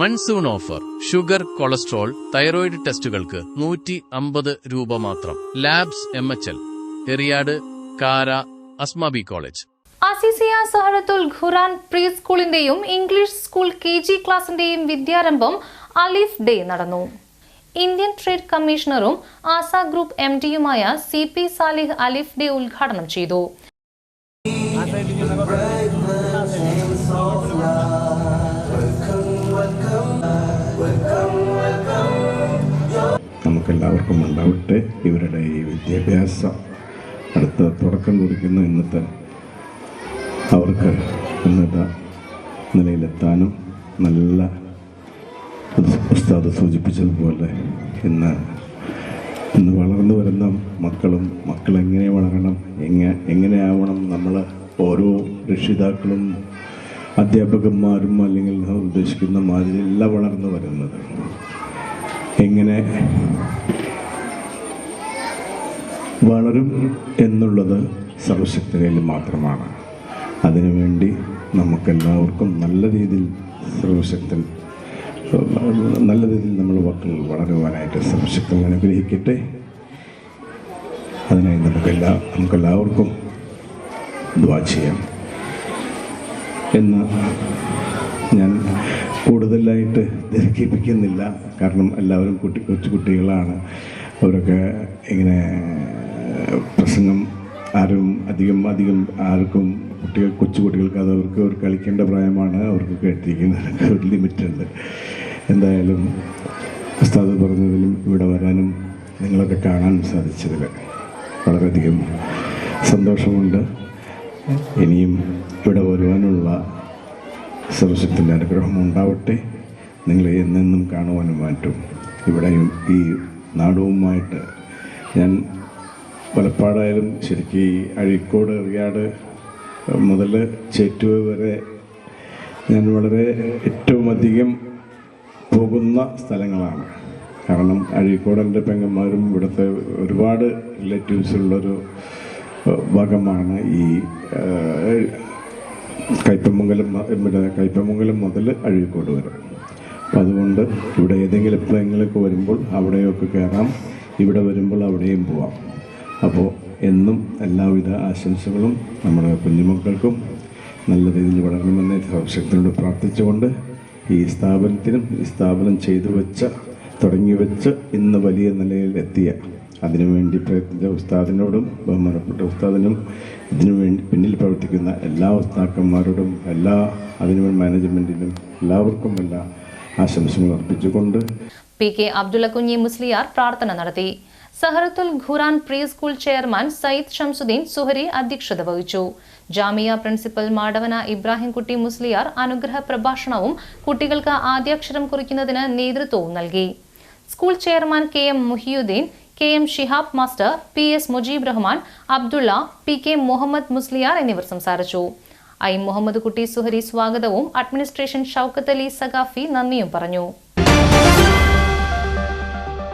Monsoon offer. Sugar cholesterol thyroid ടെസ്റ്റുകൾക്ക് നൂറ്റി അമ്പത് രൂപ മാത്രം. Labs M H L. Eriyad Kara Asmabi college. Aziziya Saharathul Quran pre സ്കൂളിന്റെയും English school K G ക്ലാസിന്റെയും വിദ്യാരംഭം Alif day നടന്നു. Indian trade കമ്മീഷണറും ആസ group M ഡിയുമായ C P Salih Alif day ഉദ്ഘാടനം ചെയ്തു. നമുക്കെല്ലാവർക്കും ഉണ്ടാവട്ടെ. ഇവരുടെ ഈ വിദ്യാഭ്യാസം അടുത്ത തുടക്കം കുറിക്കുന്ന. ഇന്നത്തെ അവർക്ക് ഉന്നത നിലയിലെത്താനും നല്ല ഉസ്താദ് സൂചിപ്പിച്ചതുപോലെ ഇന്ന് ഇന്ന് വളർന്നു വരുന്ന മക്കളും മക്കൾ എങ്ങനെ വളരണം എങ്ങനെ എങ്ങനെയാവണം നമ്മൾ ഓരോ രക്ഷിതാക്കളും അധ്യാപകന്മാരും അല്ലെങ്കിൽ ഉദ്ദേശിക്കുന്ന മാതിരിയല്ല വളർന്നു വരുന്നത്. എങ്ങനെ വളരും എന്നുള്ളത് സർവശക്തിയിൽ മാത്രമാണ്. അതിനുവേണ്ടി നമുക്കെല്ലാവർക്കും നല്ല രീതിയിൽ സർവശക്തൻ നല്ല രീതിയിൽ നമ്മൾ മക്കൾ വളരുവാനായിട്ട് സർവശക്തൻ അനുഗ്രഹിക്കട്ടെ. അതിനായി നമുക്കെല്ലാ നമുക്കെല്ലാവർക്കും ദ്വാ ചെയ്യാം. എന്ന് ഞാൻ കൂടുതലായിട്ട് ദീർഘിപ്പിക്കുന്നില്ല കാരണം എല്ലാവരും കുട്ടി കൊച്ചു കുട്ടികളാണ്. അവരൊക്കെ ഇങ്ങനെ പ്രസംഗം ആരും അധികം അധികം ആർക്കും കുട്ടികൾ കൊച്ചു കുട്ടികൾക്ക് അത് അവർക്ക് അവർ കളിക്കേണ്ട പ്രായമാണ്. അവർക്ക് കേട്ടിരിക്കുന്നത് ഒരു ലിമിറ്റുണ്ട്. എന്തായാലും ഉസ്താദ് പറഞ്ഞതിലും ഇവിടെ വരാനും നിങ്ങളൊക്കെ കാണാൻ സാധിച്ചതിൽ വളരെയധികം സന്തോഷമുണ്ട്. ഇനിയും ഇവിടെ വരുവാനുള്ള സർവശക്തിന്റെ അനുഗ്രഹം ഉണ്ടാവട്ടെ. നിങ്ങളെ എന്നെന്നും കാണുവാനും മാറ്റും. ഇവിടെയും ഈ നാടുവുമായിട്ട് ഞാൻ പലപ്പാടായാലും ശരിക്കും ഈ അഴീക്കോട് റിയാട് മുതൽ ചേറ്റുവ വരെ ഞാൻ വളരെ ഏറ്റവും അധികം പോകുന്ന സ്ഥലങ്ങളാണ്. കാരണം അഴീക്കോട് എന്റെ പെങ്ങന്മാരും ഇവിടുത്തെ ഒരുപാട് റിലേറ്റീവ്സുള്ളൊരു ഭാഗമാണ് ഈ കയ്പമംഗലം മ- ഇവിടെ കയ്പമംഗലം മുതൽ അഴീക്കോട് വരെ. അതുകൊണ്ട് ഇവിടെ ഏതെങ്കിലും എപ്പോഴെങ്കിലുമൊക്കെ വരുമ്പോൾ അവിടെയൊക്കെ കയറാം. ഇവിടെ വരുമ്പോൾ അവിടെയും പോവാം. അപ്പോൾ എന്നും എല്ലാവിധ ആശംസകളും നമ്മുടെ കുഞ്ഞുമക്കൾക്കും നല്ല രീതിയിൽ വളരണമെന്ന് സർവശക്തിനോട് പ്രാർത്ഥിച്ചുകൊണ്ട് ഈ സ്ഥാപനത്തിനും ഈ സ്ഥാപനം ചെയ്തു വെച്ച തുടങ്ങി വെച്ച് ഇന്ന് വലിയ നിലയിൽ എത്തിയ അതിനുവേണ്ടി പ്രയത്നിച്ച ഉസ്താദിനോടും ബഹുമാനപ്പെട്ട ഉസ്താദിനും ഇതിനു വേണ്ടി പിന്നിൽ പ്രവർത്തിക്കുന്ന എല്ലാ ഉസ്താക്കന്മാരോടും എല്ലാ അതിനുവേണ്ടി മാനേജ്മെന്റിനും എല്ലാവർക്കും എല്ലാ ആശംസകൾ അർപ്പിച്ചുകൊണ്ട് പി കെ അബ്ദുള്ള കുഞ്ഞി മുസ്ലിയാർ പ്രാർത്ഥന നടത്തി. Saharathul Quran pre school chairman Sayyid Shamsuddin Suhari അധ്യക്ഷത വഹിച്ചു. ജാമിയ പ്രിൻസിപ്പൽ മാടവന ഇബ്രാഹിംകുട്ടി മുസ്ലിയാർ അനുഗ്രഹ പ്രഭാഷണവും കുട്ടികൾക്ക് ആദ്യാക്ഷരം കുറിക്കുന്നതിന് നേതൃത്വവും നൽകി. School chairman K M Muhiyuddin K M Shihab master P S Mujeeb Rahman Abdulla P K Muhammad Musliyar എന്നിവർ സംസാരിച്ചു. ഐ മുഹമ്മദ് കുട്ടി സുഹരി സ്വാഗതവും അഡ്മിനിസ്ട്രേഷൻ ഷൌക്കത്ത് അലി സഖാഫി നന്ദിയും പറഞ്ഞു.